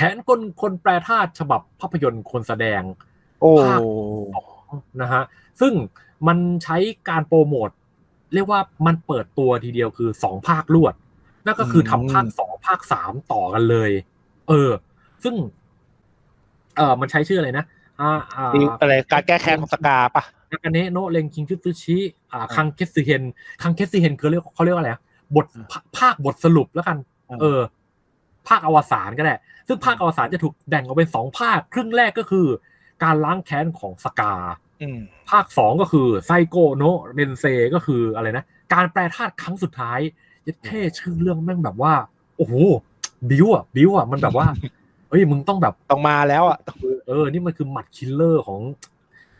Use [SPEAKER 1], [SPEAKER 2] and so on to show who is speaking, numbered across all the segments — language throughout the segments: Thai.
[SPEAKER 1] แขนกลคนแปลธาตุฉบับภาพยนตร์คนแสดง
[SPEAKER 2] โอ้
[SPEAKER 1] ภาคนะฮะซึ่งมันใช้การโปรโมทเรียกว่ามันเปิดตัวทีเดียวคือสองภาครวด นั่นก็คือทำภาคสองภาคสามต่อกันเลย เออ ซึ่ง เออมันใช้ชื่ออะไรนะอ่าอ่า
[SPEAKER 2] ดีอะไรการแก้แค้นของสกาปะ
[SPEAKER 1] นากาเนะโนะเรงคิงชุตซึชิอ่าคังเคสเฮนคังเคสเฮนคือเรียกเขาเรียกว่าอะไรอะบทภาภาคบทสรุปแล้วกัน เออ ภาคอวสานก็ได้ ซึ่งภาคอวสานจะถูกแบ่งออกเป็นสองภาค ครึ่งแรกก็คือ การล้างแค้นของสกา
[SPEAKER 2] อืม
[SPEAKER 1] ภาคสองก็คือไซโกโนเรนเซก็คืออะไรนะ การแปลธาตุครั้งสุดท้ายยัดเท่ชื่อเรื่องแม่งแบบว่า โอ้โหบิวอะบิวอะมันแบบว่าเฮ้ยมึงต้องแบบ
[SPEAKER 2] ต้องมาแล้วอะ
[SPEAKER 1] เออ นี่มันคือหมัดคิลเลอร์ของ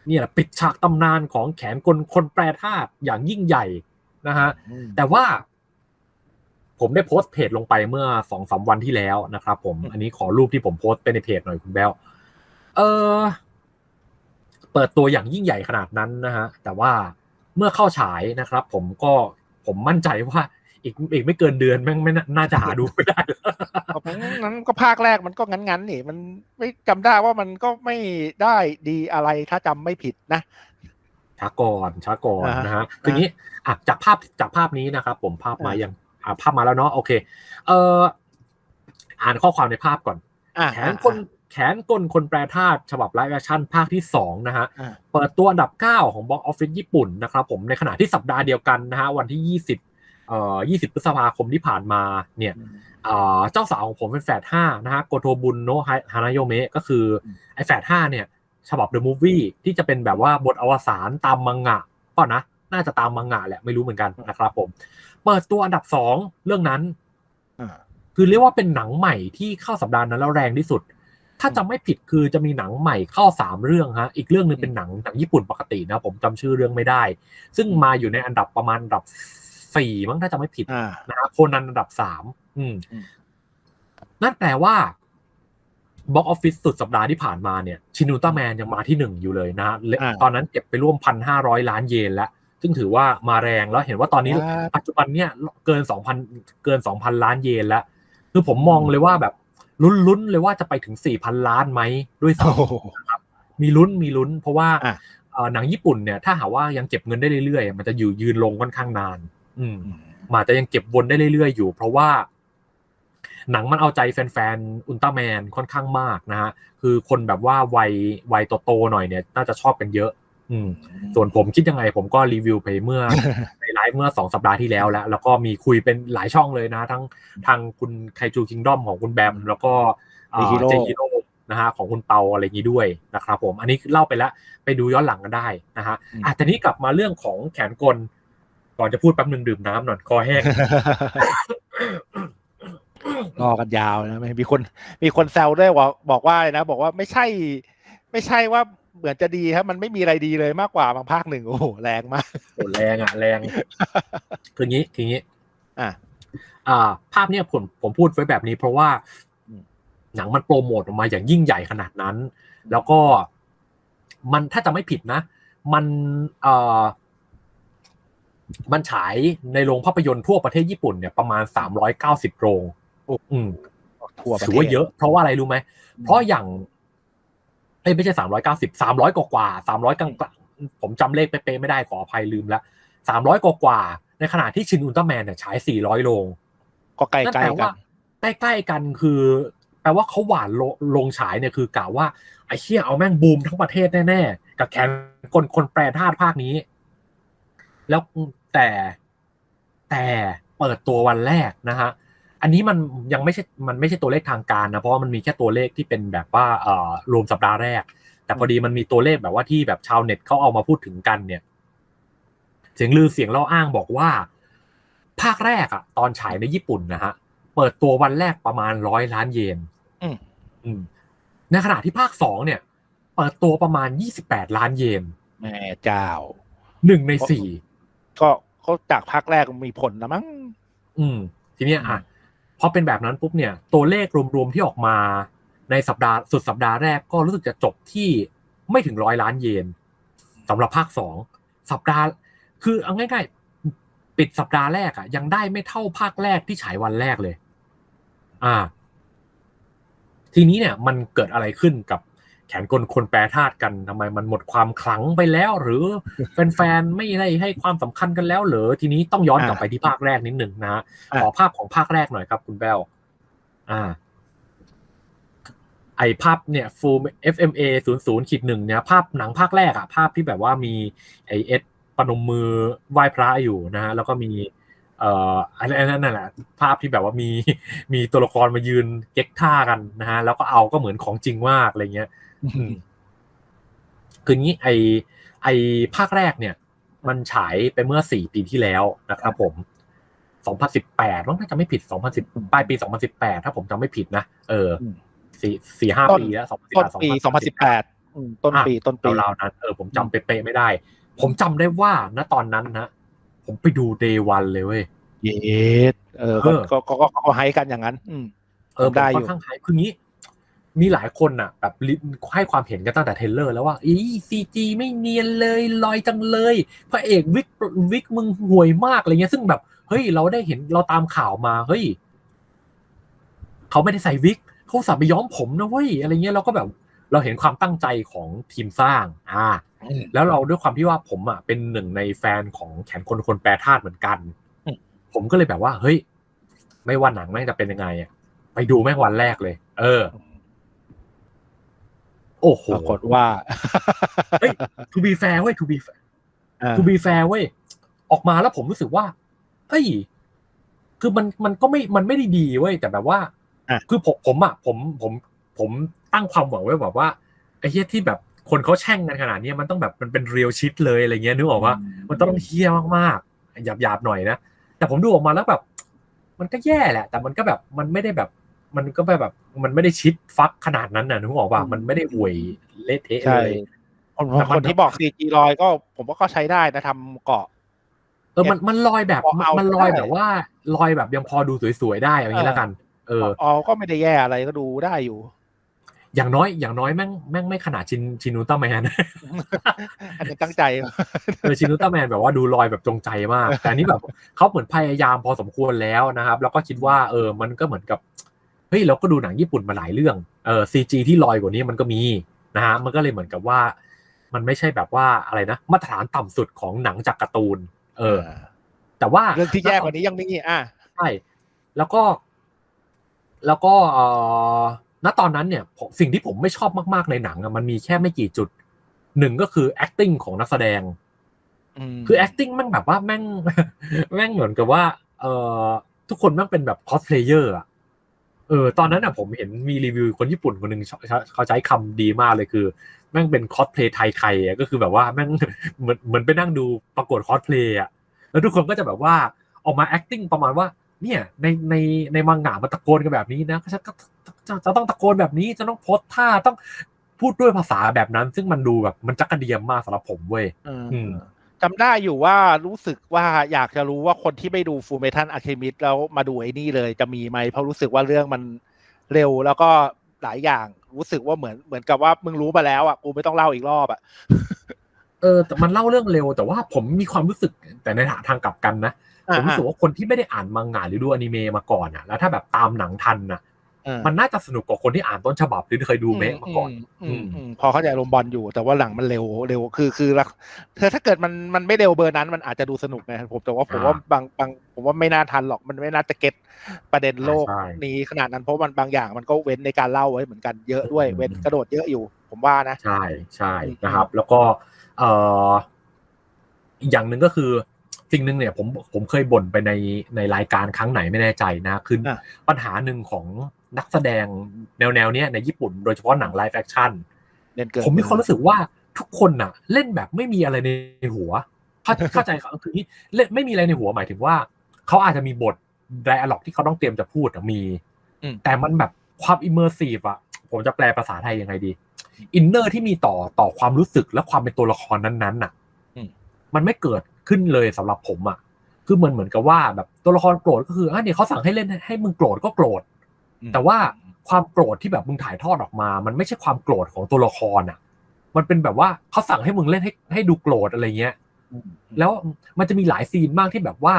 [SPEAKER 1] เนี่ยแหละปิดฉากตำนานของแขนกลคนแปรธาตุอย่างยิ่งใหญ่นะฮะแต่ว่า ผมได้โพสต์เพจลงไปเมื่อสองสามวันที่แล้วนะครับผมอันนี้ขอรูปที่ผมโพสต์ไปในเพจหน่อยคุณแบลเออเปิดตัวอย่างยิ่งใหญ่ขนาดนั้นนะฮะแต่ว่าเมื่อเข้าฉายนะครับ ผมก็ผมมั่นใจว่าอีกอีกไม่เกินเดือนแม่งไม่น่าน่าจะหาดูไม่ได้แล้ว
[SPEAKER 2] นั้นก็ภาคแรกมันก็งั้นๆนี่ มันไม่จำได้ว่ามันก็ไม่ได้ดีอะไรถ้าจำไม่ผิดนะ
[SPEAKER 1] ช้าก่อนช้าก่อน
[SPEAKER 2] อ่าฮะ
[SPEAKER 1] นะฮะทีนี้อะจากภาพจากภาพนี้นะครับผมภาพมา
[SPEAKER 2] อ่ายั
[SPEAKER 1] ยังอ่า ภาพมาแล้วเนาะโอเค เอ่ออ่านข้อความในภาพก่อน
[SPEAKER 2] อ่า
[SPEAKER 1] แขนคนแขนกลคนแปรธาตุฉบับไลฟ์แอคชั่นภาคที่สองนะฮะ
[SPEAKER 2] อ่า
[SPEAKER 1] เปิดตัวอันดับ 9 ของบ็อกออฟฟิศญี่ปุ่นนะครับผมในขณะที่สัปดาห์เดียวกันนะฮะ วันที่ 20เอ่อ20 พฤษภาคมที่ผ่านมาเนี่ยเอ่อเจ้าสาวของผมเป็นแฝดห้านะฮะโกโทบุนโนะฮานาโยเมะก็คืออ
[SPEAKER 2] ม
[SPEAKER 1] ไอแฝดห้าเนี่ย ฉบับ The Movie ที่จะเป็นแบบว่าบทอวสานตามมังงะป่ะนะ น่าจะตามมังงะแหละไม่รู้เหมือนกันนะครับผม เปิดตัวอันดับสองเรื่องนั้น
[SPEAKER 2] อ่า
[SPEAKER 1] คือเรียกว่าเป็นหนังใหม่ที่เข้าสัปดาห์นั้นแล้วแรงที่สุด ถ้าจำไม่ผิดคือจะมีหนังใหม่เข้าสามเรื่องฮะอีกเรื่องหนึงเป็นหนังหนังญี่ปุ่นปกตินะ ผมจำชื่อเรื่องไม่ได้ ซึ่งมาอยู่ในอันดับประมาณอันดับสี่มั้งถ้าจำไม่ผิด
[SPEAKER 2] อ่า
[SPEAKER 1] นะฮะโคนันอันดับสามอืม
[SPEAKER 2] อืม
[SPEAKER 1] นั่นแปลว่าบ็อกออฟฟิศสุดสัปดาห์ที่ผ่านมาเนี่ยชินูต้าแมนยังมาที่หนึ่งอยู่เลยนะฮะและ
[SPEAKER 2] อ่า
[SPEAKER 1] ตอนนั้นเก็บไปร่วมพันห้าร้อยล้านเยนแล้ว ซึ่งถือว่ามาแรงแล้วเห็นว่าตอนนี้
[SPEAKER 2] อ่า
[SPEAKER 1] ปัจจุบันเนี่ยเกินสองพันเกินสองพันล้านเยนแล้ว คือผมมองเลยว่าแบบลุ้นๆเลยว่าจะไปถึงสี่พันล้านไหมด้วยซ้
[SPEAKER 2] โอ้โหำ
[SPEAKER 1] มีลุ้นมีลุ้น เพราะว่า
[SPEAKER 2] อะ
[SPEAKER 1] เอ่อหนังญี่ปุ่นเนี่ยถ้าหากว่ายังเก็บเงินได้เรื่อยๆ มันจะอยู่ยืนลงค่อนข้างนาน อืมมันอาจจะยังเก็บวนได้เรื่อยๆ อยู่ เพราะว่า หนังมันเอาใจแฟนๆอุลตร้าแมนค่อนข้างมากนะฮะคือคนแบบว่าวัยวัยโตๆหน่อยเนี่ย น่าจะชอบกันเยอะ อืมส่วนผมคิดยังไงผมก็รีวิวไปเมื่อในไลฟ์เมื่อสองสัปดาห์ที่แล้วแล้ว แล้วก็มีคุยเป็นหลายช่องเลยนะ ทั้งทางคุณไคจูคิงดอมของคุณแบม แล้วก็เอ่อ
[SPEAKER 2] J-Hiro
[SPEAKER 1] เจฮิโร่นะฮะของคุณเปาอะไรอย่างนี้ด้วยนะครับผมอันนี้เล่าไปแล้วไปดูย้อนหลังกันได้นะฮะ
[SPEAKER 2] อืม
[SPEAKER 1] อะแต่นี้กลับมาเรื่องของแขนกล ก่อนจะพูดแป๊บหนึ่งดื่มน้ำหน่อยคอแห้ง
[SPEAKER 2] รอกันยาวนะมีคน มีคนแซวด้วยว่าบอกว่าอะไรนะ บอกว่าไม่ใช่ ไม่ใช่ว่า เหมือนจะดีครับ มันไม่มีอะไรดีเลยมากกว่าบางภาคหนึ่งโอ้โหแรงมาก
[SPEAKER 1] โหแรงอะแรงคืองี้คืองี้
[SPEAKER 2] อะ
[SPEAKER 1] อ่า ภาพเนี้ยผมผมพูดไว้แบบนี้ เพราะว่า
[SPEAKER 2] อืม
[SPEAKER 1] หนังมันโปรโมทออกมาอย่างยิ่งใหญ่ขนาดนั้น แล้วก็มันถ้าจะไม่ผิดนะ มันเอ่อมันฉายในโรงภาพยนตร์ทั่วประเทศญี่ปุ่นเนี่ยประมาณสามร้อยเก้าสิบโรง
[SPEAKER 2] โอ้
[SPEAKER 1] อืม
[SPEAKER 2] ทั่วประ
[SPEAKER 1] ถื
[SPEAKER 2] เท
[SPEAKER 1] อ
[SPEAKER 2] ศ
[SPEAKER 1] ว่าเยอะ เพราะว่าอะไรรู้ไหม เพราะอย่าง เอ้ยไม่ใช่สามร้อยเก้าสิบสามร้อยกว่าสามร้อยกลางๆผมจำเลขเป๊ะๆไม่ได้ขออภัยลืมแล้วสามร้อยกว่าๆในขณะที่ชินอุลตร้าแมนเนี่ยฉายสี่ร้อยโรง
[SPEAKER 2] ก็ใกล้
[SPEAKER 1] นั่น
[SPEAKER 2] ใกล้
[SPEAKER 1] แปล
[SPEAKER 2] กั
[SPEAKER 1] ว่านใกล้ๆกันคือแปลว่าเขาหวานโลลงฉายเนี่ยคือกล่าวว่าไอ้เชี่ยเอาแม่งบูมทั้งประเทศแน่ๆ กับแขนคนคนแปรธาตุภาคนี้ แล้วแต่แต่เปิดตัววันแรกนะฮะ อันนี้มันยังไม่ใช่มันไม่ใช่ตัวเลขทางการนะเพราะว่ามันมีแค่ตัวเลขที่เป็นแบบว่าเอ่อรวมสัปดาห์แรก แต่พอดีมันมีตัวเลขแบบว่าที่แบบชาวเน็ตเขาเอามาพูดถึงกันเนี่ย เสียงลือเสียงเล่าอ้างบอกว่า ภาคแรกอะตอนฉายในญี่ปุ่นนะฮะเปิดตัววันแรกประมาณร้อยล้านเยน
[SPEAKER 2] อืม
[SPEAKER 1] อืมในขณะที่ภาคสองเนี่ย เปิดตัวประมาณยี่สิบแปดล้านเยน
[SPEAKER 2] แม่เจ้า
[SPEAKER 1] หนึ่งในสี่
[SPEAKER 2] ก็เขาจากภาคแรกมีผลนะมั้ง
[SPEAKER 1] อืม ทีเนี้ยอะ พอเป็นแบบนั้นปุ๊บเนี่ยตัวเลขรวมๆที่ออกมาในสัปดาห์สุดสัปดาห์แรกก็รู้สึกจะจบที่ไม่ถึงร้อยล้านเยนสำหรับภาคสองสัปดาห์ คือเอาง่ายๆ ปิดสัปดาห์แรกอะยังได้ไม่เท่าภาคแรกที่ฉายวันแรกเลย อ่า ทีนี้เนี่ย มันเกิดอะไรขึ้นกับ แขนกลคนแปรธาตุกันทำไมมันหมดความขลังไปแล้ว หรือแฟนๆไม่ได้ให้ความสำคัญกันแล้วเหรอทีนี้ต้องย้อนกลับไปที่ภาคแรกนิดหนึ่งนะขอภาพของภาคแรกหน่อยครับ คุณแบลอ่า ไอภาพเนี่ย full FMA ศูนย์ศูนย์ขีดหนึ่งเนี่ยภาพหนังภาคแรกอะภาพที่แบบว่ามีไอเอสปนมมือไหว้พระอยู่นะฮะแล้วก็มีเอ่ออะไรนั่นแหละภาพที่แบบว่ามีมีตัวละครมายืนเก๊กท่ากันนะฮะแล้วก็เอาก็เหมือนของจริงมากอะไรเงี้ยอืม คืองี้ไอไอภาคแรกเนี่ย มันฉายไปเมื่อสี่ปีที่แล้วนะครับผมสองพันสิบแปดน่าจะไม่ผิดสองพันสิบปลายปีสองพันสิบแปดถ้าผมจำไม่ผิดนะเออ
[SPEAKER 2] อืม
[SPEAKER 1] สี่สี่ห้า
[SPEAKER 2] ต้น
[SPEAKER 1] ปีแล้วสองพันสิบ
[SPEAKER 2] ต้น
[SPEAKER 1] แปด
[SPEAKER 2] ปีสองพันสิบแปดต้นปีต้นปี
[SPEAKER 1] ราวๆนั้นเออผมจำเป๊ะๆไม่ได้ ผมจำได้ว่าณตอนนั้นนะผมไปดูเดวันเลยเว้ย
[SPEAKER 2] เยสเออก็
[SPEAKER 1] เออ
[SPEAKER 2] ก็ก็ก็ก็ให้กันอย่างนั้น อืม
[SPEAKER 1] เออผม
[SPEAKER 2] ได้อ
[SPEAKER 1] ค่อยู่นข้างไฮคืองี้ มีหลายคนน่ะแบบให้ความเห็นกันตั้งแต่เทรลเลอร์แล้วว่าอีซีจีไม่เนียนเลยลอยจังเลยพระเอกวิกวิกมึงห่วยมากอะไรเงี้ยซึ่งแบบเฮ้ยเราได้เห็นเราตามข่าวมาเฮ้ยเขาไม่ได้ใส่วิกเขาสับไปย้อมผมนะเว้ยอะไรเงี้ยเราก็แบบเราเห็นความตั้งใจของทีมสร้าง อ่า แล้วเราด้วยความที่ว่าผมอะเป็นหนึ่งในแฟนของแขนคนคนแปรธาตุเหมือนกัน ผมก็เลยแบบว่า เฮ้ย ไม่ว่าหนังแม่งจะเป็นยังไงอะ ไปดูแม่งวันแรกเลย เออ โอ้โห
[SPEAKER 2] ปรากฏว่า
[SPEAKER 1] เฮ้ย to be fair เว้ย to be fair
[SPEAKER 2] อ่า
[SPEAKER 1] to be fair เว้ยออกมาแล้วผมรู้สึกว่าเฮ้ยคือมันมันก็ไม่มันไม่ได้ดีเว้ยแต่แบบว่า
[SPEAKER 2] อะ
[SPEAKER 1] คือผมผมอะผมผมผมตั้งความหวังไว้แบบว่าไอ้เหี้ยที่แบบคนเขาแช่งกันขนาดเนี้ยมันต้องแบบมันเป็นเรียลชิดเลยอะไรเงี้ยนึกออกว่ามันต้องเฮี้ยมากๆหยาบๆหน่อยนะแต่ผมดูออกมาแล้วแบบ มันก็แย่แหละ แต่มันก็แบบมันไม่ได้แบบ มันก็แบบมันไม่ได้ชิดฟักขนาดนั้นน่ะนึกออกว่ามันไม่ได้ห่วยเละเทะ
[SPEAKER 2] ใช่
[SPEAKER 1] เลย
[SPEAKER 2] คน
[SPEAKER 1] แต่มัน
[SPEAKER 2] คนที่บอก 4G ลอยก็ ผมว่าก็ใช้ได้นะทำเกาะ
[SPEAKER 1] เออมันมันลอยแบบ
[SPEAKER 2] พอเอา
[SPEAKER 1] มันลอย
[SPEAKER 2] ได้
[SPEAKER 1] แบบว่าลอยแบบยังพอดูสวยๆได้อย่างนี้แล้วกัน เออ
[SPEAKER 2] อ๋อก็ไม่ได้แย่อะไรก็ดูได้อยู่
[SPEAKER 1] อย่างน้อย อย่างน้อยแม่งแม่งไม่ขนาดชินชินูต้าแมน
[SPEAKER 2] อันนี้ตั้งใจ
[SPEAKER 1] เออชินูต้าแมนแบบว่าดูลอยแบบจงใจมาก แต่อันนี้แบบเขาเหมือนพยายามพอสมควรแล้วนะครับ แล้วก็คิดว่า เออ มันก็เหมือนกับ เฮ้ยเราก็ดูหนังญี่ปุ่นมาหลายเรื่องเออซีจีที่ลอยกว่านี้มันก็มีนะฮะมันก็เลยเหมือนกับว่า มันไม่ใช่แบบว่าอะไรนะมาตรฐานต่ำสุดของหนังจากการ์ตูน เออ แต่ว่า
[SPEAKER 2] เรื่องที่แย่กว่านี้ยังมีอะ
[SPEAKER 1] ใช่แล้วก็ แล้วก็เอ่อณตอนนั้นเนี่ยผมสิ่งที่ผมไม่ชอบมากๆในหนังอะมันมีแค่ไม่กี่จุดหนึ่งก็คือ acting ของนักแสดง
[SPEAKER 2] ม
[SPEAKER 1] คือ acting แม่งแบบว่าแม่ง แม่งเหมือนกับว่า เอ่อทุกคนแม่งเป็นแบบ cosplayer อะ เออตอนนั้นอะผมเห็นมีรีวิวคนญี่ปุ่นคนหนึ่งเขาเขาใช้คำดีมากเลยคือ แม่งเป็น cosplay ไทยๆอะก็คือแบบว่าแม่งเหมือนเหมือนไปนั่งดูประกวด cosplay อะแล้วทุกคนก็จะแบบว่าออกมา acting ประมาณว่าเนี่ยในในในมังงะมันตะโกนกันแบบนี้นะก็จะก็จะจะต้องตะโกนแบบนี้จะต้องโพสท่าต้องพูดด้วยภาษาแบบนั้น ซึ่งมันดูแบบมันจักกระเดียมมากสำหรับผมเว้ย
[SPEAKER 2] เออ
[SPEAKER 1] อืม
[SPEAKER 2] จำได้อยู่ว่ารู้สึกว่าอยากจะรู้ว่าคนที่ไม่ดูฟูเมทันอะเคมิดแล้วมาดูไอ้นี่เลยจะมีไหมเพราะรู้สึกว่าเรื่องมันเร็วแล้วก็หลายอย่างรู้สึกว่าเหมือนเหมือนกับว่ามึงรู้มาแล้วอะกูไม่ต้องเล่าอีกรอบอะ
[SPEAKER 1] เออแต่มันเล่าเรื่องเร็ว แต่ว่าผมมีความรู้สึกแต่ในทางกลับกันนะผมรู้สึกว่าคนที่ไม่ได้อ่านมังงะหรือดูอนิเมะมาก่อนอะ แล้วถ้าแบบตามหนังทันน่ะ มันน่าจะสนุกกว่าคนที่อ่านต้นฉบับหรือเคยดูเมะมาก่อน
[SPEAKER 2] อืมอืมพอเข้าใจลมณ์บอลอยู่ แต่ว่าหลังมันเร็วเร็วคือคือละเธอถ้าเกิดมันมันไม่เร็วเบอร์นั้นมันอาจจะดูสนุกไงผมแต่ว่าผมว่า
[SPEAKER 1] อ่า
[SPEAKER 2] บางบางผมว่าไม่น่าทันหรอกมันไม่น่าจะเก็ตประเด็นโลก
[SPEAKER 1] ใช่
[SPEAKER 2] นี้ขนาดนั้นเพราะมันบางอย่างมันก็เว้นในการเล่าไว้เหมือนกันเยอะด้วย
[SPEAKER 1] อืม
[SPEAKER 2] เว้นกระโดดเยอะอยู่ ผมว่านะ
[SPEAKER 1] ใช่ใช่
[SPEAKER 2] อืม
[SPEAKER 1] นะครับ แล้วก็เอ่ออีกอย่างหนึ่งก็คือสิ่งหนึ่งเนี่ยผมผมเคยบ่นไปในในรายการครั้งไหนไม่แน่ใจนะคือ
[SPEAKER 2] อะ
[SPEAKER 1] ปัญหาหนึ่งของ นักแสดงแนวแนวๆเนี้ยในญี่ปุ่นโดยเฉพาะหนังไลฟ์แอคชั่น
[SPEAKER 2] เล่นเกิน
[SPEAKER 1] ผมมีความรู้สึกว่าทุกคนน่ะ เล่นแบบไม่มีอะไรในหัวเข้าเข้าใจเขาคือนี้เล่นไม่มีอะไรในหัวหมายถึงว่าเขาอาจจะมีบทไดอะล็อกที่เขาต้องเตรียมจะพูดอะมี
[SPEAKER 2] อืม
[SPEAKER 1] แต่มันแบบความอิมเมอร์ซีฟอะผมจะแปลภาษาไทยยังไงดีอินเนอร์ที่มีต่อต่อความรู้สึกและความเป็นตัวละครนั้นๆน่ะ
[SPEAKER 2] อืม
[SPEAKER 1] มันไม่เกิดขึ้นเลยสำหรับผมอะคือเหมือนเหมือนกับว่าแบบตัวละครโกรธก็คืออะเนี่ยเขาสั่งให้เล่นให้มึงโกรธก็โกรธ
[SPEAKER 2] อืม
[SPEAKER 1] แต่ว่าความโกรธที่แบบมึงถ่ายทอดออกมา มันไม่ใช่ความโกรธของตัวละครอะ มันเป็นแบบว่าเขาสั่งให้มึงเล่นให้ให้ดูโกรธอะไรเงี้ย
[SPEAKER 2] อืม
[SPEAKER 1] แล้วมันจะมีหลายซีนมากที่แบบว่า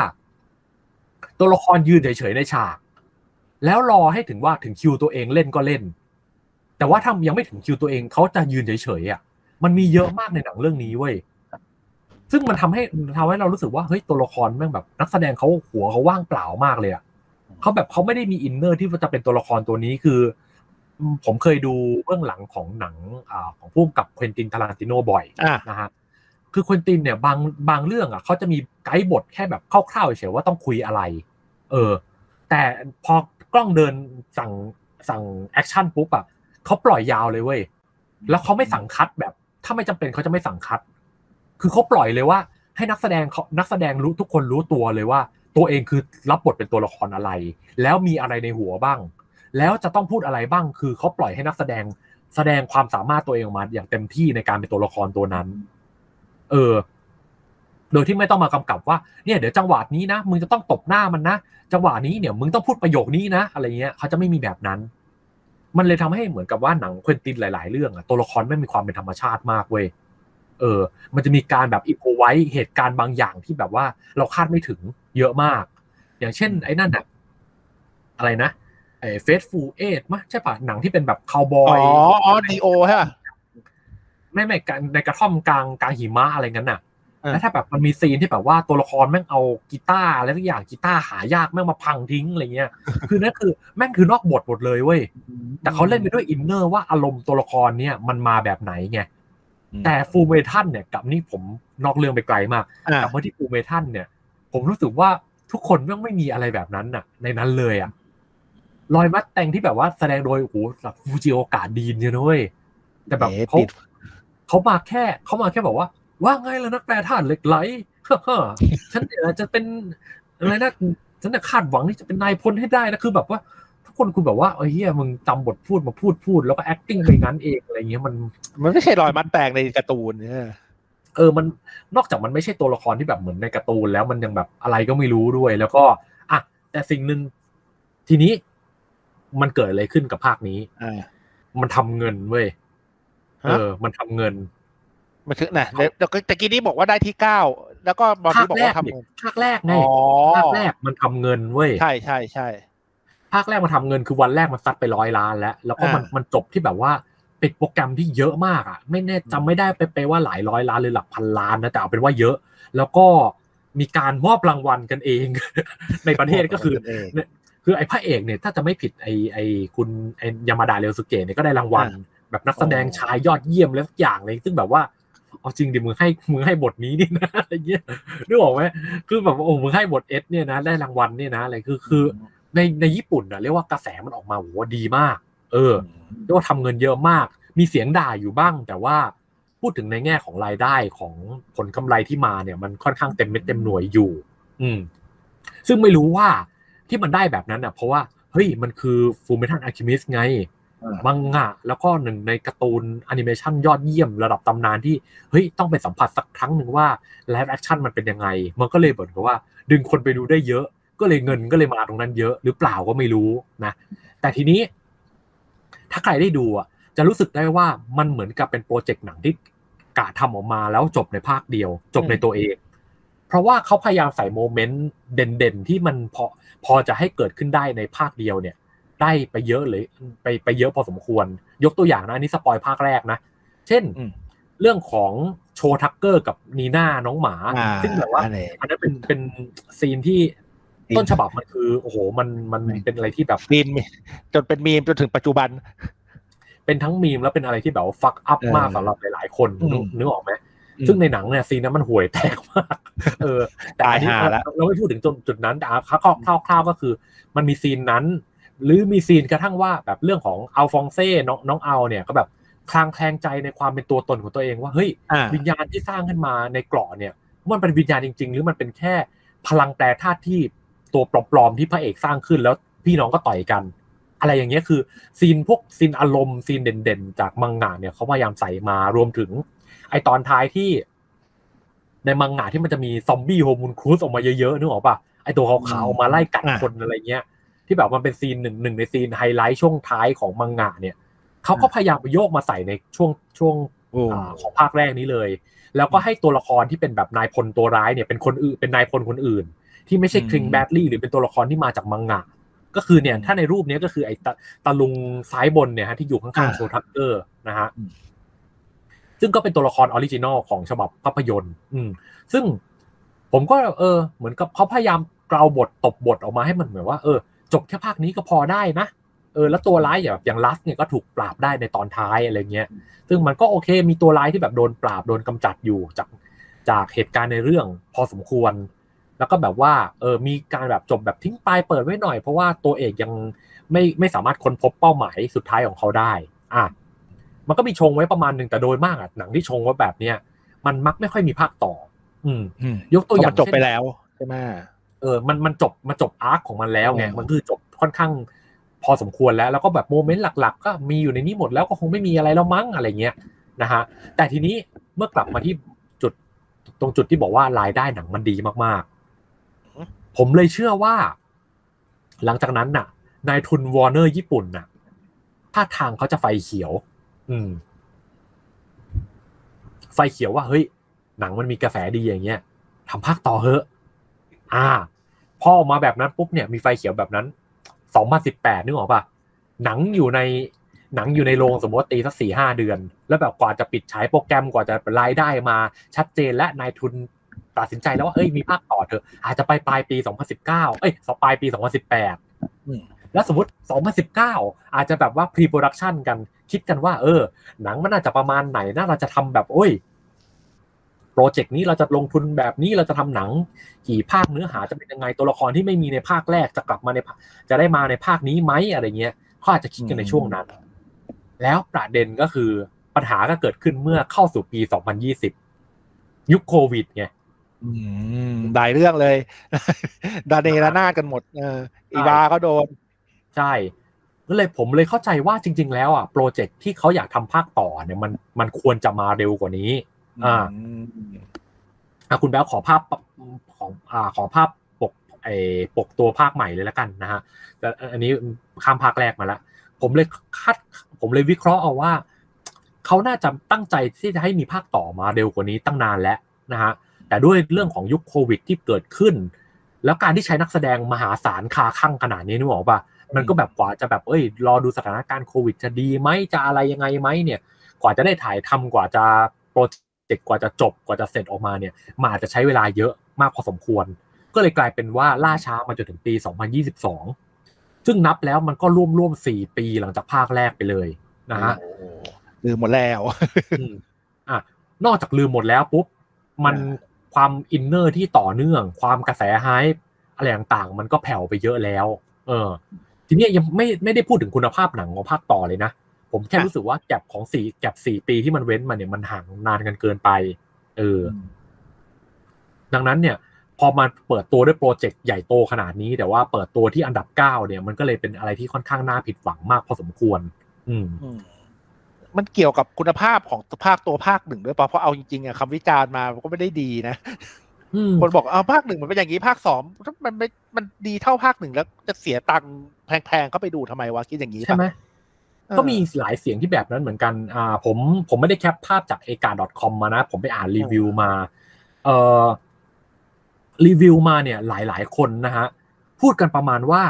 [SPEAKER 1] ตัวละครยืนเฉยๆในฉาก แล้วรอให้ถึงว่าถึงคิวตัวเองเล่นก็เล่น แต่ว่าถ้ายังไม่ถึงคิวตัวเองเขาจะยืนเฉยๆอะ มันมีเยอะมากในหนังเรื่องนี้เว้ยซึ่งมันทำให้ทำให้เรารู้สึกว่าเฮ้ยตัวละครแม่งแบบ นักแสดงเขาหัวเขาว่างเปล่ามากเลยอะ เขาแบบเขาไม่ได้มีอินเนอร์ที่จะเป็นตัวละครตัวนี้คือ ผมเคยดูเบื้องหลังของหนังอ่าของผู้กำกับเควินตินทารันติโนบ่อย
[SPEAKER 2] อ่า
[SPEAKER 1] นะฮะคือควินตินเนี่ยบางบางเรื่องอะเขาจะมีไกด์บทแค่แบบคร่าวๆเฉยๆว่าต้องคุยอะไร เออ แต่พอกล้องเดินสั่งสั่งแอคชั่นปุ๊บอะเขาปล่อยยาวเลยเว้ยแล้วเขาไม่สั่งคัดแบบ ถ้าไม่จำเป็นเขาจะไม่สั่งคัด คือเขาปล่อยเลยว่า ให้นักแสดงเขานักแสดงรู้ทุกคนรู้ตัวเลยว่า ตัวเองคือรับบทเป็นตัวละครอะไร แล้วมีอะไรในหัวบ้าง แล้วจะต้องพูดอะไรบ้าง คือเขาปล่อยให้นักแสดงแสดงความสามารถตัวเองออกมา อย่างเต็มที่ในการเป็นตัวละครตัวนั้น เออ โดยที่ไม่ต้องมากำกับว่า เนี่ยเดี๋ยวจังหวะนี้นะมึงจะต้องตบหน้ามันนะจังหวะนี้เนี่ยมึงต้องพูดประโยคนี้นะอะไรเงี้ยเขาจะไม่มีแบบนั้น มันเลยทำให้เหมือนกับว่าหนังควินตินหลาย ๆ เรื่องอะตัวละครไม่มีความเป็นธรรมชาติมากเว้ยเออ มันจะมีการแบบอิโพไว้เหตุการณ์บางอย่างที่แบบว่าเราคาดไม่ถึง เยอะมาก อย่างเช่น ไอ้นั่นอะอะไรนะไอ้เฟสฟูเอทมะใช่ปะหนังที่เป็นแบบคาวบอ
[SPEAKER 2] อ๋อยอ๋อดีโอใช่ป่ะ
[SPEAKER 1] ไม่ไม่การในกระท่อมกลางกลางหิมะอะไรงั้นน่ะ
[SPEAKER 2] เออ
[SPEAKER 1] แล้วถ้าแบบมันมีซีนที่แบบว่าตัวละครแม่งเอากีตาร์อะไรทุกอย่างกีตาร์หายากแม่งมาพังทิ้งอะไรเงี้ย คือนั่นคือแม่งคือนอกบทหมดเลยเว้ย แต่เขาเล่นไปด้วยอินเนอร์ว่าอารมณ์ตัวละครเนี่ยมันมาแบบไหนไง แต่ฟูเมทันเนี่ยกับนี่ผมนอกเรื่องไปไกลมาก
[SPEAKER 2] อ่าก
[SPEAKER 1] ลับมาที่ฟูเมทันเนี่ย ผมรู้สึกว่าทุกคนแม่งไม่มีอะไรแบบนั้นน่ะ ในนั้นเลยอะรอยมัดแต่งที่แบบว่าแสดงโดยโอ้โหแบบฟูจิโอกาดีนเนี่ยนะเว้ยแต่แบบ
[SPEAKER 2] เอ๊ะ
[SPEAKER 1] เขา
[SPEAKER 2] ติด
[SPEAKER 1] เขามาแค่เขามาแค่บอกว่า ว่าไงล่ะนักแปลธาตุเหล็กไหลฉันเนี่ยจะเป็นอะไรนะฉันจะคาดหวังที่จะเป็นนายพลให้ได้นะคือแบบว่า ทุกคนคุณแบบว่าเอ้ยเฮียมึงจำบทพูดมาพูดพูดแล้วก็ acting ไปงั้นเองอะไรเงี้ยมัน
[SPEAKER 2] มันไม่ใช่รอยมัดแตงในการ์ตูนเนี่ย
[SPEAKER 1] เออมันนอกจากมันไม่ใช่ตัวละครที่แบบเหมือนในการ์ตูนแล้วมันยังแบบอะไรก็ไม่รู้ด้วย แล้วก็อะแต่สิ่งหนึ่งทีนี้มันเกิดอะไรขึ้นกับภาคนี้
[SPEAKER 2] อ่า
[SPEAKER 1] มันทำเงินเว้ยเอ
[SPEAKER 2] ฮะ
[SPEAKER 1] อมันทำเงิน
[SPEAKER 2] มันคือนะเดี๋ยวเดี๋ยวตะกี้นี้บอกว่าได้ที่เก้าแล้วก็บอล
[SPEAKER 1] ภา
[SPEAKER 2] ที่
[SPEAKER 1] ค
[SPEAKER 2] บอก
[SPEAKER 1] แรก
[SPEAKER 2] ว่าทำ
[SPEAKER 1] เนี่ย
[SPEAKER 2] เงิน
[SPEAKER 1] ภาคแรกไง
[SPEAKER 2] อ๋อ
[SPEAKER 1] ภาคแรกมันทำเงินเว้ย
[SPEAKER 2] ใช่ใช่ใช่
[SPEAKER 1] ภาคแรกมันทำเงินคือวันแรกมันซัดไปร้อยล้านแล้ว แล้วก็มัน
[SPEAKER 2] อ่ามั
[SPEAKER 1] มันจบที่แบบว่า เป็นโปรแกรมที่เยอะมากอะ ไม่แน่จำไม่ได้ไปไปๆว่าหลายร้อยล้านหรือหลักพันล้านนะแต่เอาเป็นว่าเยอะ แล้วก็มีการมอบรางวัลกันเอง ในประเทศก็คือ
[SPEAKER 2] เอง
[SPEAKER 1] คือไอ้พระเอกเนี่ยถ้าจะไม่ผิดไอ้ไอ้คุณไอ้ยามาดาเรลสุเกะเนี่ยก็ได้รางวัล แบบนักแสดงชายยอดเยี่ยมแล้วทุกอย่างเลยซึ่งแบบว่าเอาจริงดิมึงให้มึงให้บทนี้นี่นะอะไรเงี้ยนึกออกไหมคือแบบว่าโอ้มึงให้บทเอสเนี่ยนะได้รางวัลเนี่ยนะอะไรคือคือในในญี่ปุ่นอะเรียกว่ากระแสมันออกมาโหดีมาก เออเรียกว่าทำเงินเยอะมาก มีเสียงด่าอยู่บ้าง แต่ว่าพูดถึงในแง่ของรายได้ของผลกำไรที่มาเนี่ย มันค่อนข้างเต็มเม็ดเต็มหน่วยอยู่ อืม ซึ่งไม่รู้ว่าที่มันได้แบบนั้นอะ เพราะว่าเฮ้ยมันคือฟูเมทัลอะคิมิสไง
[SPEAKER 2] อ่า
[SPEAKER 1] มังงะแล้วก็หนึ่งในการ์ตูนแอนิเมชันยอดเยี่ยมระดับตำนานที่เฮ้ยต้องไปสัมผัสสักครั้งหนึ่งว่าไลฟ์แอคชั่นมันเป็นยังไง มันก็เลยเหมือนกับว่า ดึงคนไปดูได้เยอะ ก็เลยเงินก็เลยมาตรงนั้นเยอะหรือเปล่าก็ไม่รู้นะ แต่ทีนี้ ถ้าใครได้ดูอะจะรู้สึกได้ว่ามันเหมือนกับเป็นโปรเจกต์หนังที่กะทำออกมาแล้วจบในภาคเดียว จบในตัวเอง เพราะว่าเขาพยายามใส่โมเมนต์เด่นๆ ที่มันพอพอจะให้เกิดขึ้นได้ในภาคเดียวเนี่ย ได้ไปเยอะเลยไปไปเยอะพอสมควร ยกตัวอย่างนะอันนี้สปอยภาคแรกนะ เช่น
[SPEAKER 2] อืม
[SPEAKER 1] เรื่องของโชว์ทักเกอร์กับนีน่าน้องหมา
[SPEAKER 2] อ่า
[SPEAKER 1] ซึ่งแบบว่า
[SPEAKER 2] อันนี้
[SPEAKER 1] อันนั้นเป็นเป็นซีนที่ ต้นฉบับมันคือโอ้โหมันมันเป็นอะไรที่แบบ
[SPEAKER 2] มีมจนเป็นมีมจนถึงปัจจุบัน
[SPEAKER 1] เป็นทั้งมีมแล้วเป็นอะไรที่แบบว่าฟักอัพ
[SPEAKER 2] เออ
[SPEAKER 1] มากสำหรับหลายๆคน
[SPEAKER 2] อืม
[SPEAKER 1] นึกนึกออกไหม
[SPEAKER 2] อืม
[SPEAKER 1] ซึ่งในหนังเนี่ยซีนนั้นมันห่วยแตกมาก เออ แต่อันนี้
[SPEAKER 2] ตายห่าละ
[SPEAKER 1] เราไม่พูดถึงจนจุดนั้นแต่คร่าวๆคร่าวๆก็คือ มันมีซีนนั้น หรือมีซีนกระทั่งว่าแบบเรื่องของอัลฟองเซ่น้องน้องเอาเนี่ยก็แบบคลางแคลงใจในความเป็นตัวตนของตัวเองว่าเฮ้ย
[SPEAKER 2] อ่า
[SPEAKER 1] วิญญาณที่สร้างขึ้นมาในเกราะเนี่ย มันเป็นวิญญาณจริง ๆ หรือมันเป็นแค่พลังแปรธาตุที่ ตัวปลอมๆที่พระเอกสร้างขึ้นแล้วพี่น้องก็ต่อยกัน อะไรอย่างเงี้ยคือซีนพวกซีนอารมณ์ซีนเด่นๆ จากมังงะเนี่ยเขาพยายามใส่มารวมถึง ไอตอนท้ายที่ ในมังงะที่มันจะมีซอมบี้โฮมูนครูสออกมาเยอะๆนึกออกปะไอตัวขาวๆออกมาไล่กัด
[SPEAKER 2] อ่า
[SPEAKER 1] คนอะไรเงี้ย ที่แบบมันเป็นซีนหนึ่งหนึ่งในซีนไฮไลท์ช่วงท้ายของมังงะเนี่ยเขาก็พยายามไปโยกมาใส่ในช่วงช่วง
[SPEAKER 2] โอ้
[SPEAKER 1] อ่าของภาคแรกนี้เลย แล้วก็ให้ตัวละครที่เป็นแบบนายพลตัวร้ายเนี่ยเป็นคนอื่นเป็นนายพลคนอื่น ที่ไม่ใช่คลิงแบดลี่หรือเป็นตัวละครที่มาจากมังงะ ก็คือเนี่ยถ้าในรูปเนี้ยก็คือไอ้ตะตะลุงซ้ายบนเนี่ยฮะที่อยู่ข้างๆ
[SPEAKER 2] อ่า
[SPEAKER 1] โชทักเกอร์นะฮะ
[SPEAKER 2] อืม
[SPEAKER 1] ซึ่งก็เป็นตัวละครออริจินอลของฉบับภาพยนตร์ อืม ซึ่งผมก็เออ เหมือนกับเขาพยายามเกลาบทตบบทออกมาให้มันเหมือนว่า เออ จบแค่ภาคนี้ก็พอได้นะเออแล้วตัวร้ายอย่างแบบอย่างลัสเนี่ยก็ถูกปราบได้ในตอนท้ายอะไรเงี้ย ซึ่งมันก็โอเคมีตัวร้ายที่แบบโดนปราบโดนกำจัดอยู่จากจากเหตุการณ์ในเรื่องพอสมควร แล้วก็แบบว่าเออมีการแบบจบแบบทิ้งปลายเปิดไว้หน่อย เพราะว่าตัวเอกยังไม่ไม่สามารถค้นพบเป้าหมายสุดท้ายของเขาได้อะมันก็มีชงไว้ประมาณหนึ่งแต่โดยมากอะหนังที่ชงไว้แบบเนี้ยมันมักไม่ค่อยมีภาคต่อ อืม
[SPEAKER 2] อืม
[SPEAKER 1] ยกตัวอย่าง
[SPEAKER 2] เพระมันจบ
[SPEAKER 1] เช่น
[SPEAKER 2] ไปแล้วใช่ไหม
[SPEAKER 1] เออมันมันจบมันจบอาร์คของมันแล้วไง
[SPEAKER 2] อืม
[SPEAKER 1] มันคือจบค่อนข้างพอสมควรแล้วแล้วก็แบบโมเมนต์หลัก ๆ ก็มีอยู่ในนี้หมดแล้วก็คงไม่มีอะไรแล้วมั้งอะไรเงี้ยนะฮะแต่ทีนี้เมื่อกลับมาที่จุดตรงจุดที่บอกว่ารายได้หนังมันดีมากๆ ผมเลยเชื่อว่า หลังจากนั้นน่ะ นายทุนวอร์เนอร์ญี่ปุ่นน่ะท่าทางเขาจะไฟเขียว อืม ไฟเขียวว่าเฮ้ย หนังมันมีกระแสดีอย่างเงี้ยทำภาคต่อเถอะ อ่า พอออกมาแบบนั้นปุ๊บเนี่ยมีไฟเขียวแบบนั้น2018นึกออกป่ะหนังอยู่ในหนังอยู่ในโรงสมมติตีสักสี่ห้าเดือน แล้วแบบกว่าจะปิดฉายโปรแกรมกว่าจะรายได้มาชัดเจนและนายทุน ตัดสินใจแล้วว่าเอ้ยมีภาคต่อเถอะ อาจจะไปปลายปี 2019 เอ้ยปลายปี 2018
[SPEAKER 2] อืม
[SPEAKER 1] แล้วสมมติ 2019 อาจจะแบบว่า pre production กัน คิดกันว่า เออ หนังมันน่าจะประมาณไหนน่าเราจะทำแบบ โอ้ยโปรเจกต์นี้เราจะลงทุนแบบนี้เราจะทำหนังกี่ภาคเนื้อหาจะเป็นยังไงตัวละครที่ไม่มีในภาคแรกจะกลับมาในภาคจะได้มาในภาคนี้ไหมอะไรเงี้ยเขาอาจจะคิดกันในช่วงนั้น แล้วประเด็นก็คือปัญหาก็เกิดขึ้นเมื่อเข้าสู่ปี 2020 ยุคโควิดไง
[SPEAKER 2] อืม หลายเรื่องเลย ดาเนระนาดกันหมดเอออีวาก็โดน
[SPEAKER 1] ใช่ก็เลยผมเลยเข้าใจว่าจริง ๆ แล้วอะโปรเจกต์ที่เขาอยากทำภาคต่อเนี่ยมันมันควรจะมาเร็วกว่านี้ อ่าอะคุณแบ๊วขอภาพของอ่าขอภาพปกไอ้ปกตัวภาคใหม่เลยแล้วกันนะฮะแต่อันนี้ข้ามภาคแรกมาแล้วผมเลยคาดผมเลยวิเคราะห์เอาว่า เขาน่าจะตั้งใจที่จะให้มีภาคต่อมาเร็วกว่านี้ตั้งนานแล้วนะฮะ แต่ด้วยเรื่องของยุคโควิดที่เกิดขึ้น แล้วการที่ใช้นักแสดงมหาศาลคาข้างขนาดนี้นึกออกป่ะมันก็แบบกว่าจะแบบเอ้ย รอดูสถานการณ์โควิดจะดีไหมจะอะไรยังไงไหมเนี่ย กว่าจะได้ถ่ายทำกว่าจะโปรเจกต์กว่าจะจบกว่าจะเสร็จออกมาเนี่ยมันอาจจะใช้เวลาเยอะมากพอสมควร ก็เลยกลายเป็นว่าล่าช้ามาจนถึงปี 2022 ซึ่งนับแล้วมันก็ร่วมร่วมสี่ปีหลังจากภาคแรกไปเลยนะฮะ
[SPEAKER 2] โอ้โหลืมหมดแล้ว
[SPEAKER 1] อืมอะนอกจากลืมหมดแล้วปุ๊บมัน
[SPEAKER 2] อ่า
[SPEAKER 1] ความอินเนอร์ที่ต่อเนื่อง ความกระแสไฮป์อะไรต่างๆ มันก็แผ่วไปเยอะแล้ว เออ ทีเนี้ยยังไม่ไม่ได้พูดถึงคุณภาพหนังของภาคต่อเลยนะ ผมแค่รู้สึกว่าแก็บของสี่แก็บสี่ปีที่มันเว้นมาเนี่ยมันห่างนานกันเกินไป เออ ดังนั้นเนี่ย พอมาเปิดตัวด้วยโปรเจกต์ใหญ่โตขนาดนี้ แต่ว่าเปิดตัวที่อันดับเก้าเนี่ย มันก็เลยเป็นอะไรที่ค่อนข้างน่าผิดหวังมากพอสมควร อืม
[SPEAKER 2] อื มมันเกี่ยวกับคุณภาพของภาคตัวภาคหนึ่งด้วยป่ะเพราะเอาจริงๆอะคำวิจารณ์มามันก็ไม่ได้ดีนะ
[SPEAKER 1] อืม
[SPEAKER 2] คนบอกเอาภาคหนึ่งมันเป็นอย่างนี้ภาคสองมันไม่มันดีเท่าภาคหนึ่งแล้วจะเสียตังค์แพงๆเข้าไปดูทำไมวะคิดอย่างนี้
[SPEAKER 1] ใช่
[SPEAKER 2] ป่ะ
[SPEAKER 1] ไหม
[SPEAKER 2] เออ
[SPEAKER 1] ก็มีหลายเสียงที่แบบนั้นเหมือนกันอ่าผมผมไม่ได้แคปภาพจาก a k a c o m มานะ ผมไปอ่านรีวิวมาเอ่อรีวิวมาเนี่ยหลายหลายๆ คนนะฮะพูดกันประมาณว่า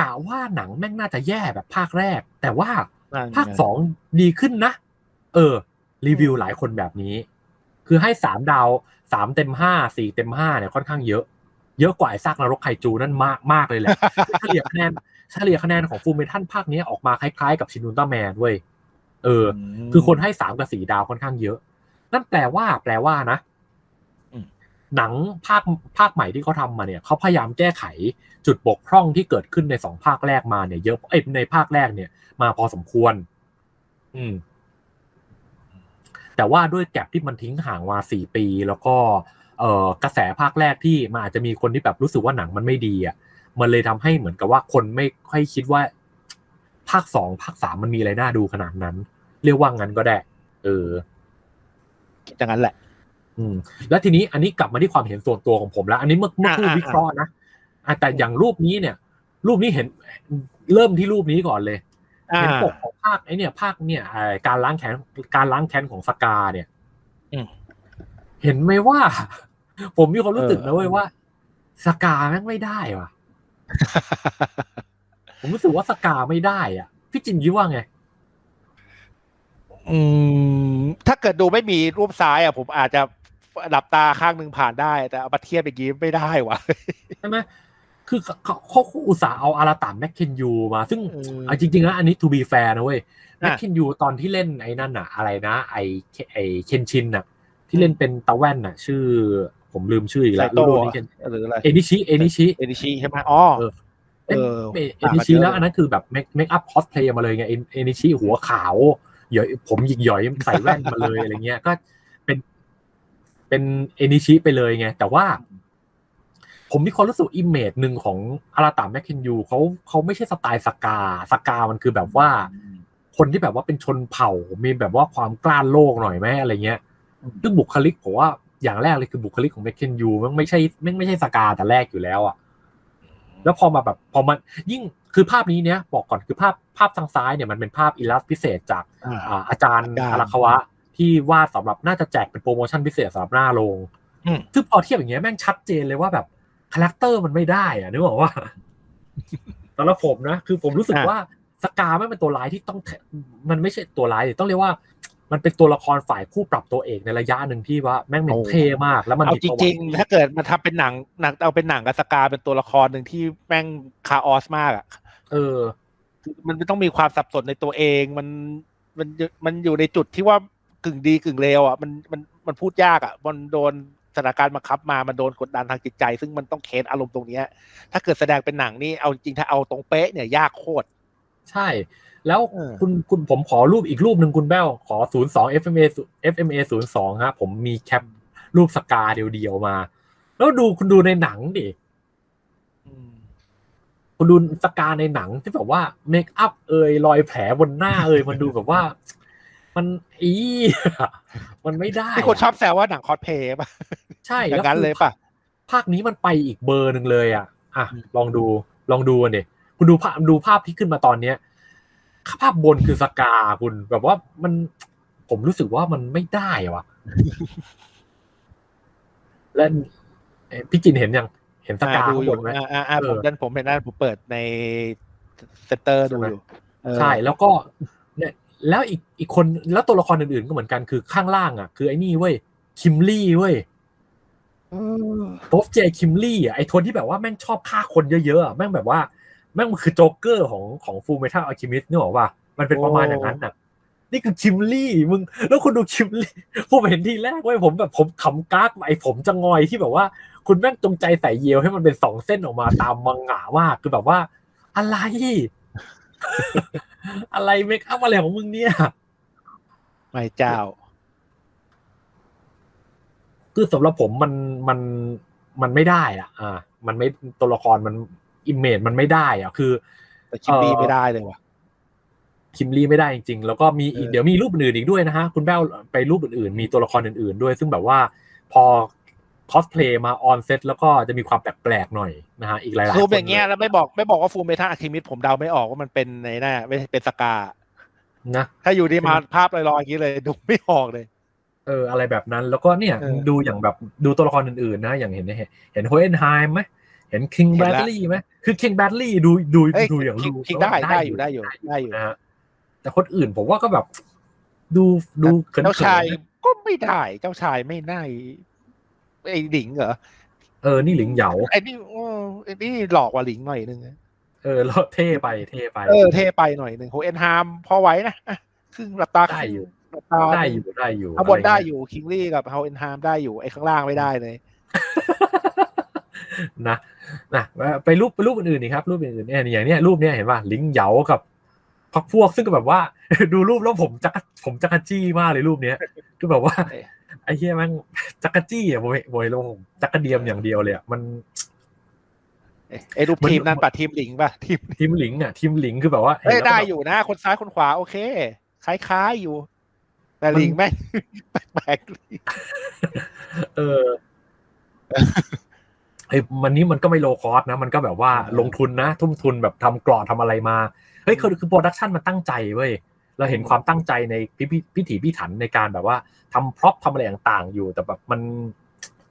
[SPEAKER 1] กะว่าหนังแม่งน่าจะแย่แบบภาคแรก แต่ว่า
[SPEAKER 2] นั่นไง
[SPEAKER 1] ภาคสองดีขึ้นนะ เออ รีวิวหลายคนแบบนี้ คือให้สามดาวสามเต็มห้าสี่เต็มห้าเนี่ยค่อนข้างเยอะ เยอะกว่าไอ้ซากนรกไคจูนั่นมากมากเลยแหละเฉลี่ยคะแนนเฉลี่ยคะแนนของฟูลเมทัลภาคนี้ออกมาคล้ายๆกับชินุนต้าแมนเว้ยเออ
[SPEAKER 2] ม
[SPEAKER 1] คือคนให้สามกับสี่ดาวค่อนข้างเยอะ นั่นแปลว่า แปลว่านะ
[SPEAKER 2] อืม
[SPEAKER 1] หนังภาคภาคใหม่ที่เขาทำมาเนี่ยเขาพยายามแก้ไขจุดบกพร่องที่เกิดขึ้นในสองภาคแรกมาเนี่ยเยอะเอ้ในภาคแรกเนี่ย มาพอสมควร อืม แต่ว่าด้วยแก็บที่มันทิ้งห่างมาสี่ปี แล้วก็ เออกระแสภาคแรกที่มันอาจจะมีคนที่แบบรู้สึกว่าหนังมันไม่ดีอะ มันเลยทำให้เหมือนกับว่าคนไม่ค่อยคิดว่า ภาคสองภาคสามมันมีอะไรน่าดูขนาดนั้น เรียกว่างั้นก็ได้ เออ
[SPEAKER 2] คิดอย่างนั้นแหละ
[SPEAKER 1] อืมแล้วทีนี้อันนี้กลับมาที่ความเห็นส่วนตัวของผมแล้ว อันนี้เมื่อเมื่อพูด
[SPEAKER 2] อ่าอ่า
[SPEAKER 1] วิเคราะห์นะอะแต่อย่างรูปนี้เนี่ย รูปนี้เห็นเริ่มที่รูปนี้ก่อนเลย
[SPEAKER 2] อ่า
[SPEAKER 1] เห็นปกของภาคไอ้เนี่ยภาคเนี่ยไอ้การล้างแค้นการล้างแค้นของสกาเนี่ย
[SPEAKER 2] อืม
[SPEAKER 1] เห็นไหมว่า ผมมีความรู้สึก
[SPEAKER 2] เออ
[SPEAKER 1] นะเว้ยว่า สกาแม่งไม่ได้ว่ะ ผมรู้สึกว่าสกาไม่ได้ อะ พี่จินคิดว่าไง
[SPEAKER 2] อืมถ้าเกิดดูไม่มีรูปซ้ายอะผมอาจจะ หลับตาข้างหนึ่งผ่านได้ แต่เอามาเทียบอย่างนี้ไม่ได้วะ
[SPEAKER 1] ใช่ไหมคือเขาเขาเขาอุตส่าห์เอาอาราตามแมคเคนยูมา ซึ่ง
[SPEAKER 2] เออ
[SPEAKER 1] เอาจริงๆแล้วอันนี้ to be fair นะเว้ยแม
[SPEAKER 2] อะ
[SPEAKER 1] คเคนยูตอนที่เล่นไอ้นั่นอะอะไรนะ ไอ้ไอ้เคนชินอะที่เล่นเป็นตาแว่นอะชื่อ ผมลืมชื่ออีก
[SPEAKER 2] ไซ
[SPEAKER 1] แล้ว
[SPEAKER 2] โต
[SPEAKER 1] รุ่นนี้เคน
[SPEAKER 2] หรืออะไร
[SPEAKER 1] เอนิชิเอนิชิ
[SPEAKER 2] เอนิชิใช่ไหมอ๋อ
[SPEAKER 1] เออ
[SPEAKER 2] เออ
[SPEAKER 1] เอ
[SPEAKER 2] ต่าง
[SPEAKER 1] นิ
[SPEAKER 2] กัน
[SPEAKER 1] ชิ
[SPEAKER 2] เยอะ
[SPEAKER 1] แล้วอันนั้นคือแบบเมคเมคอัพคอสเพลย์มาเลยไงเอนิชิหัวขาวหย่อยผมหยิกหย่อยใส่แว่นมาเลยอะไรเงี้ยก็ เป็นเป็นเอนิชิไปเลยไง แต่ว่า ผมมีความรู้สึกอิมเมจหนึ่งของอาราตาแมคเคนยูเขาเขาไม่ใช่สไตล์สกาสกามันคือแบบว่า คนที่แบบว่าเป็นชนเผ่า มีแบบว่าความกล้าโลกหน่อยไหมอะไรเงี้ย
[SPEAKER 2] อืม
[SPEAKER 1] ซึ่งบุคลิกผมว่าอย่างแรกเลยคือบุคลิกของแมคเคนยูมันไม่ใช่ไม่ไม่ใช่สกาแต่แรกอยู่แล้วอะแล้วพอมาแบบพอมันยิ่งคือภาพนี้เนี้ยบอกก่อนคือภาพภาพทางซ้ายเนี่ยมันเป็นภาพอิลลัสพิเศษจาก
[SPEAKER 2] อ่า
[SPEAKER 1] อ่าอาจารย์
[SPEAKER 2] อาจารย์
[SPEAKER 1] อาราควะ ที่วาดสำหรับน่าจะแจกเป็นโปรโมชั่นพิเศษสำหรับหน้าโรง
[SPEAKER 2] อืม
[SPEAKER 1] ซึ่งพอเทียบอย่างเงี้ยแม่งชัดเจนเลยว่าแบบคาแรคเตอร์มันไม่ได้อะนึกออกว่าสำหรับผมนะคือผมรู้สึก
[SPEAKER 2] อะ
[SPEAKER 1] ว่าสกาไม่เป็นตัวร้ายที่ต้องแทมันไม่ใช่ตัวร้ายดิต้องเรียกว่า มันเป็นตัวละครฝ่ายผู้ปรับตัวเอกในระยะหนึ่งที่ว่าแม่งเป็นเท่มาก แล้วมัน
[SPEAKER 2] เอา
[SPEAKER 1] มี
[SPEAKER 2] จ
[SPEAKER 1] ประวั
[SPEAKER 2] ริ
[SPEAKER 1] ติ
[SPEAKER 2] งๆถ้าเกิดมันทำเป็นหนังหนังเอาเป็นหนังกับสกาเป็นตัวละครหนึ่งที่แม่งคาออสมากอะ
[SPEAKER 1] เออ
[SPEAKER 2] มันต้องมีความสับสนในตัวเองมันมันมันอยู่ในจุดที่ว่า กึ่งดีกึ่งเลวอะมันมันมันพูดยากอะมันโดนสถานการณ์บังคับมา มันโดนกดดันทางจิตใจ ซึ่งมันต้องเค้นอารมณ์ตรงเนี้ย ถ้าเกิดแสดงเป็นหนังนี่เอาจริงถ้าเอาตรงเป๊ะเนี่ยยากโคตร
[SPEAKER 1] ใช่ แล้ว
[SPEAKER 2] เออ
[SPEAKER 1] คุณคุณผมขอรูปอีกรูปหนึ่งคุณแป้วขอศูนย์สอง FMA FMA ศูนย์สองฮะผมมีแคปรูปสกาเดียวๆมา แล้วดูคุณดูในหนังดิ
[SPEAKER 2] อืม
[SPEAKER 1] คุณดูสกาในหนังที่แบบว่าเมคอัพเอยรอยแผลบนหน้าเอยมันดูแบบว่า มันอีมันไม่ได้
[SPEAKER 2] ที่คนชอบแซวว่าหนังคอสเพลย์ป่ะ
[SPEAKER 1] ใช่
[SPEAKER 2] อย่างนั้น
[SPEAKER 1] คือ
[SPEAKER 2] เลยป่ะ
[SPEAKER 1] ภาคนี้มันไปอีกเบอร์หนึ่งเลยอะ อะ
[SPEAKER 2] อืม
[SPEAKER 1] ลองดูลองดูกันดิคุณดูภาพดูภาพที่ขึ้นมาตอนเนี้ย ภาพบนคือสกาคุณแบบว่ามันผมรู้สึกว่ามันไม่ได้ว่ะและเอ่อพี่จินเห็นยังเห็นสกา
[SPEAKER 2] อ่าดู
[SPEAKER 1] ข้าง
[SPEAKER 2] อบยู่
[SPEAKER 1] นไหม
[SPEAKER 2] อ่าอ่าอ่า
[SPEAKER 1] เออ
[SPEAKER 2] ผมนั่นผมเห็นนั่นผมเปิดในเซ็นเตอร์ดูอยู่เออ
[SPEAKER 1] ใช่แล้วก็เนี่ย แล้วอีกอีกคนแล้วตัวละครอื่นๆก็เหมือนกันคือข้างล่างอะ คือไอ้นี่เว้ยคิมลี่เว้ย
[SPEAKER 2] เออ
[SPEAKER 1] โทฟเจคิมลี่อะไอ้คนที่แบบว่าแม่งชอบฆ่าคนเยอะๆอะแม่งแบบว่าแม่งมันคือโจ๊กเกอร์ของของฟูเมทัลอะคิมิสนึกออกป่ะมันเป็นประมาณอย่างนั้นอะ นี่คือคิมลี่มึง แล้วคุณดูคิมลี่ผมเห็นทีแรกเว้ยผมแบบผมขำกากไอ้ผมจะงอยที่แบบว่า คุณแม่งจงใจใส่เยลให้มันเป็นสองเส้นออกมาตามมังงะมากคือแบบว่า อะไร อะไรเมคอัพอะไรของมึงเนี่ย
[SPEAKER 2] ไม่เจ้า
[SPEAKER 1] คือสำหรับผมมันมันมันไม่ได้อะ อ่า มันไม่ตัวละครมันอิมเมจมันไม่ได้อะ คือ
[SPEAKER 2] แต่คิมบี้
[SPEAKER 1] เอ่อ
[SPEAKER 2] ไม่ได้เลยว่ะ
[SPEAKER 1] คิมลี่ไม่ได้จริงๆ แล้วก็มีอีก
[SPEAKER 2] เออ
[SPEAKER 1] เดี๋ยวมีรูปอื่นๆอีกด้วยนะฮะ คุณแป้วไปรูปอื่นๆ มีตัวละครอื่นๆด้วย ซึ่งแบบว่าพอ คอสเพลย์มาออนเซตแล้วก็จะมีความแปลกๆหน่อยนะฮะอีกหลายๆ
[SPEAKER 2] ซูม
[SPEAKER 1] คน
[SPEAKER 2] อย่างเงี้ยแล้วไม่บอกไม่บอกว่าฟูลเมทัลอะคิมิดผมเดาไม่ออกว่ามันเป็นในหน้าไม่เป็นสกา
[SPEAKER 1] นะ
[SPEAKER 2] ถ้าอยู่ดีมาภาพลอยๆอย่างนี้เลยดูไม่ออกเลย
[SPEAKER 1] เออ อะไรแบบนั้นแล้วก็เนี่ย
[SPEAKER 2] เออ
[SPEAKER 1] ดูอย่างแบบดูตัวละครอื่นๆนะ อย่างเห็นเห็นเห็นโฮเอนไฮม์ไหมเห็นคิง
[SPEAKER 2] เห็
[SPEAKER 1] แบ
[SPEAKER 2] น
[SPEAKER 1] ด
[SPEAKER 2] ละ
[SPEAKER 1] ลี่ไหมคือคิงแบดลี่ดูดู
[SPEAKER 2] เอ้ย
[SPEAKER 1] ดูอย่าง
[SPEAKER 2] คิง
[SPEAKER 1] ดู
[SPEAKER 2] คิงได้ได้อยู่ได้อยู่ได้อยู่
[SPEAKER 1] นะฮะแต่คนอื่นผมว่าก็แบบ ดูดูเขินๆ
[SPEAKER 2] เจ้าชาย
[SPEAKER 1] นะ
[SPEAKER 2] ก็ไม่ได้ เจ้าชายไม่ได้ ไอ้หลิงเหรอ
[SPEAKER 1] เออนี่หลิงเหยา
[SPEAKER 2] ไอ้นี่เออไอ้นี่หลอกกว่าหลิงหน่อยนึงนะ
[SPEAKER 1] เออแล้วเท่ไปเท่ไป
[SPEAKER 2] เออเท่ไปหน่อยหนึ่งโฮเอ็นฮามพอไหวนะอะครึ่งหลับตา
[SPEAKER 1] ได้อยู่
[SPEAKER 2] หลับตา
[SPEAKER 1] ได้อยู่ได้อยู่
[SPEAKER 2] ข้างบนได้ะ
[SPEAKER 1] ร
[SPEAKER 2] อ
[SPEAKER 1] เงี้
[SPEAKER 2] ยู่คิงลี่กับเฮาเอ็นฮามได้อยู่ไอ้ข้างล่างไม่ได้เลย
[SPEAKER 1] นะนะไปรูปไปรูปอื่นๆนี่ครับรูปอื่นๆเนี่ยอย่างเนี้ยรูปเนี้ยเห็นป่ะลิงเหยากับพักพวกซึ่งก็แบบว่า ดูรูปแล้วผมจักรผมจักรจี้มากเลยรูปเนี้ยคือแบบว่า
[SPEAKER 2] เอ๊ะ
[SPEAKER 1] ไอ้เหี้ยแมันจักรจี้อะโวยโวยแล้วผมจักรเดียมอย่างเดียวเลยอะมัน
[SPEAKER 2] เอ้ยไอ้รูป
[SPEAKER 1] มัน
[SPEAKER 2] ทีมนั่นปะทีมหลิงปะทีม
[SPEAKER 1] ทีมหลิงอะทีมหลิงคือแบบว่า
[SPEAKER 2] เอ้ย
[SPEAKER 1] ห็นแล้วก็
[SPEAKER 2] ได้
[SPEAKER 1] แบบ
[SPEAKER 2] อยู่นะ คนซ้ายคนขวาโอเค คล้ายๆอยู่ แต่หลิงแม่งแปลกๆ
[SPEAKER 1] เออไอ้มันนี้มันก็ไม่โลคอสนะ มันก็แบบว่า
[SPEAKER 2] เออ
[SPEAKER 1] ลงทุนนะ ทุ่มทุนแบบทำกรอดทำอะไรมา เฮ้ยคือคือโปรดักชันมันตั้งใจเว้ย เราเห็นความตั้งใจในพิพิพิถีพิถันในการแบบว่าทำพร็อพทำอะไรต่างๆอยู่แต่แบบมัน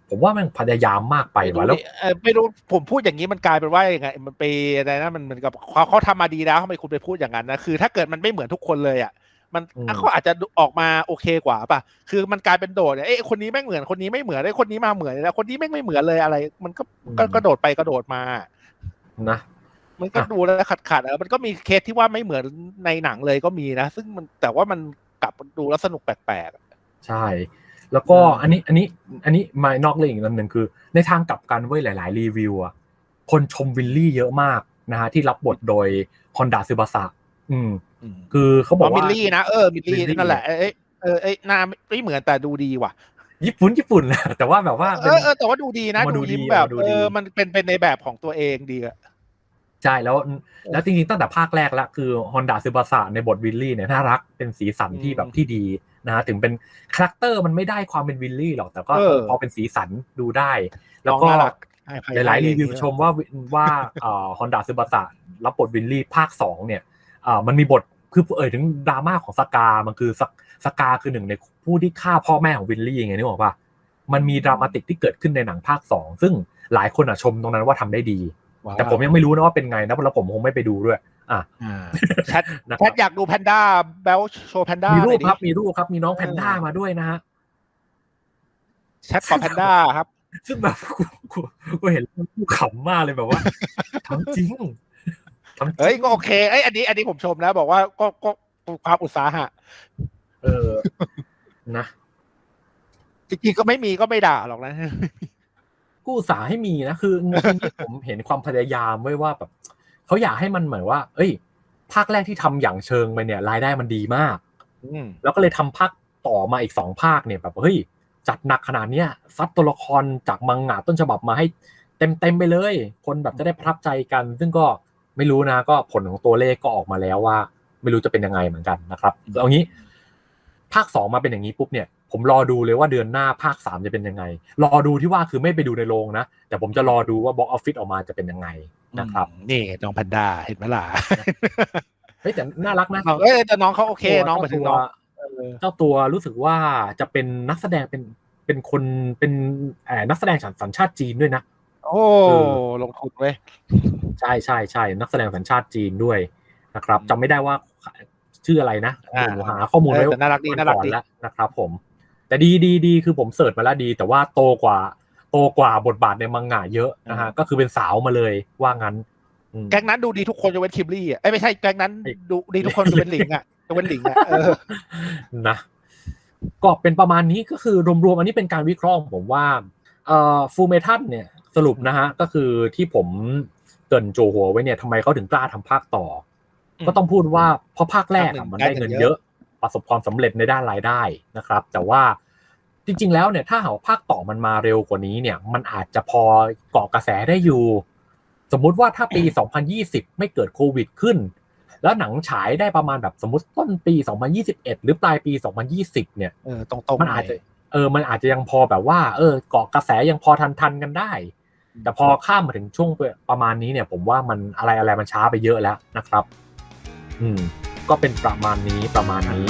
[SPEAKER 1] ผผมว่ามันพยายามมากไป
[SPEAKER 2] ไม่รู้
[SPEAKER 1] ว่ะแล้ว
[SPEAKER 2] ดิเออไม่รู้ผมพูดอย่างนี้มันกลายเป็นว่ายังไงมันไปอะไรนะมันเหมือนกับเขาเขาทำมาดีแล้วทำไมคุณไปพูดอย่างนั้นนะคือ ถ้าเกิดมันไม่เหมือนทุกคนเลยอะมัน
[SPEAKER 1] อืม
[SPEAKER 2] เขาอาจจะออกมาโอเคกว่าป่ะคือมันกลายเป็นโดดเนี่ยเอ้ยคนนี้ไม่งเหมือนคนนี้ไม่เหมือนไอ้ยคนนี้มาเหมือนแล้วคนนี้ไม่งไม่เหมือนเลยอะไร มันก็ก็กระโดดไปกระโดดมา
[SPEAKER 1] นะ
[SPEAKER 2] มันก็
[SPEAKER 1] อะ
[SPEAKER 2] ดูแล้วขัดขัดๆแล้วมันก็มีเคสที่ว่าไม่เหมือนในหนังเลยก็มีนะ ซึ่งมันแต่ว่ามันกลับดูแล้วสนุกแปลกๆอะ
[SPEAKER 1] ใช่ แล้วก็
[SPEAKER 2] อืม
[SPEAKER 1] อันนี้อันนี้อันนี้มานอกเรื่องอีกอันหนึ่งคือ ในทางกลับกันเว้ยหลาย ๆ รีวิวอะคนชมวิลลี่เยอะมากนะฮะที่รับบทโดยฮอนดาซึบาสะอืม
[SPEAKER 2] อืม
[SPEAKER 1] คือเขาบอก
[SPEAKER 2] อ๋อมิ
[SPEAKER 1] ว่า
[SPEAKER 2] ลลี่นะเออมิลลี่
[SPEAKER 1] มิลลี่
[SPEAKER 2] นั่นแหละเอ้ยเออเอ้ยหน้าไม่เหมือนแต่ดูดีว่ะ
[SPEAKER 1] ญี่ปุ่นญี่ปุ่นแต่ว่าแบบว่า
[SPEAKER 2] เอ
[SPEAKER 1] เป็น
[SPEAKER 2] อเออแต่ว่าดูดีนะ
[SPEAKER 1] มาดู
[SPEAKER 2] ดูยิ้ม
[SPEAKER 1] ดี
[SPEAKER 2] แบบ
[SPEAKER 1] มาดู
[SPEAKER 2] เอ
[SPEAKER 1] ดี
[SPEAKER 2] อมันเป็นเป็นในแบบของตัวเองดีอะ
[SPEAKER 1] ใช่แล้วแล้วจริงๆตั้งแต่ภาคแรกแล้วคือฮอนดาซึบาสะในบทวิลลี่เนี่ยน่ารักเป็นสีสันที่แบบที่ดีนะฮะถึงเป็นคาแรคเตอร์มันไม่ได้ความเป็นวิลลี่หรอกแต่ก็พอเป็นสีสันดูได้ แล้วก็
[SPEAKER 2] น้องน่ารัก
[SPEAKER 1] หลายๆรีวิวชมว่าว่าฮอนดาซึบาสะรับบทวิลลี่ภาคสองเนี่ยอ่ามันมีบทคือเอ่ยถึงดราม่าของสกา มันคือสกสกาคือหนึ่งในผู้ที่ฆ่าพ่อแม่ของวิลลี่ไงนึกออกปะมันมีดรามาติกที่เกิดขึ้นในหนังภาคสองซึ่งหลายคนอะชมตรงนั้นว่าทำได้ดี
[SPEAKER 2] ว้าว
[SPEAKER 1] แต่ผมยังไม่รู้นะว่าเป็นไงนะเพราะผมคงไม่ไปดูด้วย อะ
[SPEAKER 2] อ่าแชท
[SPEAKER 1] นะ
[SPEAKER 2] แช
[SPEAKER 1] ครั
[SPEAKER 2] ท
[SPEAKER 1] บ
[SPEAKER 2] อยากดูแพนด้าแบลโชว์แพนด้า
[SPEAKER 1] มี
[SPEAKER 2] มี
[SPEAKER 1] รูปครับมีรูปครับมีน้องแพนด้า
[SPEAKER 2] เออ
[SPEAKER 1] มาด้วยนะฮะ
[SPEAKER 2] แชทขอแพนด้าครับ
[SPEAKER 1] ซึ่งแบบกูกูกูเห็นแล้วกูขำมากเลยแบบว่าทำจริงทำจริง
[SPEAKER 2] เฮ้ยก็โอเคเอ้ยอันนี้ อันนี้ผมชมนะ บอกว่าก็ก็ความอุตสาหะ
[SPEAKER 1] เออนะ
[SPEAKER 2] จริงๆก็ไม่มีก็ไม่ด่าหรอกนะ
[SPEAKER 1] กูอุตสาห์ให้มีนะคือจริงๆผมเห็นความพยายามไว้ว่าแบบเขาอยากให้มันเหมือนว่า เอ้ย ภาคแรกที่ทำอย่างเชิงไปเนี่ย รายได้มันดีมาก
[SPEAKER 2] อืม
[SPEAKER 1] แล้วก็เลยทำภาคต่อมาอีกสองภาคเนี่ยแบบเฮ้ยจัดหนักขนาดเนี้ยซัดตัวละครจากมังงะต้นฉบับมาให้เต็มเต็มๆไปเลย คนแบบจะได้ประทับใจกัน ซึ่งก็ไม่รู้นะก็ผลของตัวเลขก็ออกมาแล้วว่า ไม่รู้จะเป็นยังไงเหมือนกันนะครับเอางี้ ภาคสองมาเป็นอย่างนี้ปุ๊บเนี่ยผมรอดูเลยว่าเดือนหน้าภาคสามจะเป็นยังไง รอดูที่ว่าคือไม่ไปดูในโรงนะ แต่ผมจะรอดูว่าบ็อกออฟฟิศออกมาจะเป็นยังไงนะครับ
[SPEAKER 2] นี่น้องแพนด้าเห็นไหมล่ะ
[SPEAKER 1] เฮ้ยแต่น่ารักนะ
[SPEAKER 2] เอ้ยแต่น้องเขาโอเค
[SPEAKER 1] ตัว
[SPEAKER 2] น้องหมายถึงน้องเออ
[SPEAKER 1] เจ้าตัวรู้สึกว่าจะเป็นนักแสดงเป็นเป็นคนเป็นแอบนักแสดงสัญชาติจีนด้วยนะ
[SPEAKER 2] โอ้
[SPEAKER 1] เออ
[SPEAKER 2] ลงทุนเว้ย
[SPEAKER 1] ใช่ใช่ใช่นักแสดงสัญชาติจีนด้วยนะครับ
[SPEAKER 2] อืม
[SPEAKER 1] จำไม่ได้ว่า ชื่ออะไรนะ
[SPEAKER 2] อ่า
[SPEAKER 1] ผมหาข้อมูล
[SPEAKER 2] เออ
[SPEAKER 1] ไว้
[SPEAKER 2] แต่น่ารักดี
[SPEAKER 1] วั
[SPEAKER 2] น่ารัก
[SPEAKER 1] ก่อน
[SPEAKER 2] ดี
[SPEAKER 1] แล้วนะครับผม แต่ดีดีดีคือผมเสิร์ชมาแล้วดี แต่ว่าโตกว่า โตกว่าบทบาทในมังงะเยอะนะฮะก็คือเป็นสาวมาเลยว่างั้นอืม
[SPEAKER 2] แก๊งนั้นดูดีทุกคนยกเว้นคิมลี่อะเอ้ยไม่ใช่แก๊งนั้น
[SPEAKER 1] ไอ้
[SPEAKER 2] ดูดีทุกคนยกเว้นหลิงอะยกเว้นหลิงอะเออ
[SPEAKER 1] นะก็เป็นประมาณนี้ก็คือรวมๆอันนี้เป็นการวิเคราะห์ของผมว่าเอ่อฟูเมทัลเนี่ยสรุปนะฮะก็คือที่ผมเกรินโจหัวไว้เนี่ยทำไมเขาถึงกล้าทำภาคต่ออ
[SPEAKER 2] ม
[SPEAKER 1] ก็ต้องพูดว่าเพราะภาคแรก
[SPEAKER 2] ภาคหนึ่
[SPEAKER 1] อะ
[SPEAKER 2] ง
[SPEAKER 1] มัน
[SPEAKER 2] ได้
[SPEAKER 1] ได้เงิน
[SPEAKER 2] เงิน
[SPEAKER 1] เย
[SPEAKER 2] เย
[SPEAKER 1] อะ
[SPEAKER 2] อะ
[SPEAKER 1] ประสบความสำเร็จในด้านรายได้นะครับ แต่ว่าจริง ๆ แล้วเนี่ยถ้าหากว่าภาคต่อมันมาเร็วกว่านี้เนี่ย มันอาจจะพอเกาะกระแสได้อยู่ สมมุติว่าถ้าปี 2020 ไม่เกิดโควิดขึ้น แล้วหนังฉายได้ประมาณแบบสมมติต้นปี 2021 หรือปลายปี 2020 เนี่ย
[SPEAKER 2] เออตรงๆ
[SPEAKER 1] มันอาจ
[SPEAKER 2] ห
[SPEAKER 1] จะ
[SPEAKER 2] ย
[SPEAKER 1] เออ มันอาจจะยังพอแบบว่า เออ เกาะกระแสยังพอทันทันๆกันได้ แต่พอข้ามมาถึงช่วงประมาณนี้เนี่ย ผมว่ามันอะไรอะไรมันช้าไปเยอะแล้วนะครับ อืมก็เป็นประมาณนี้ประมาณนี้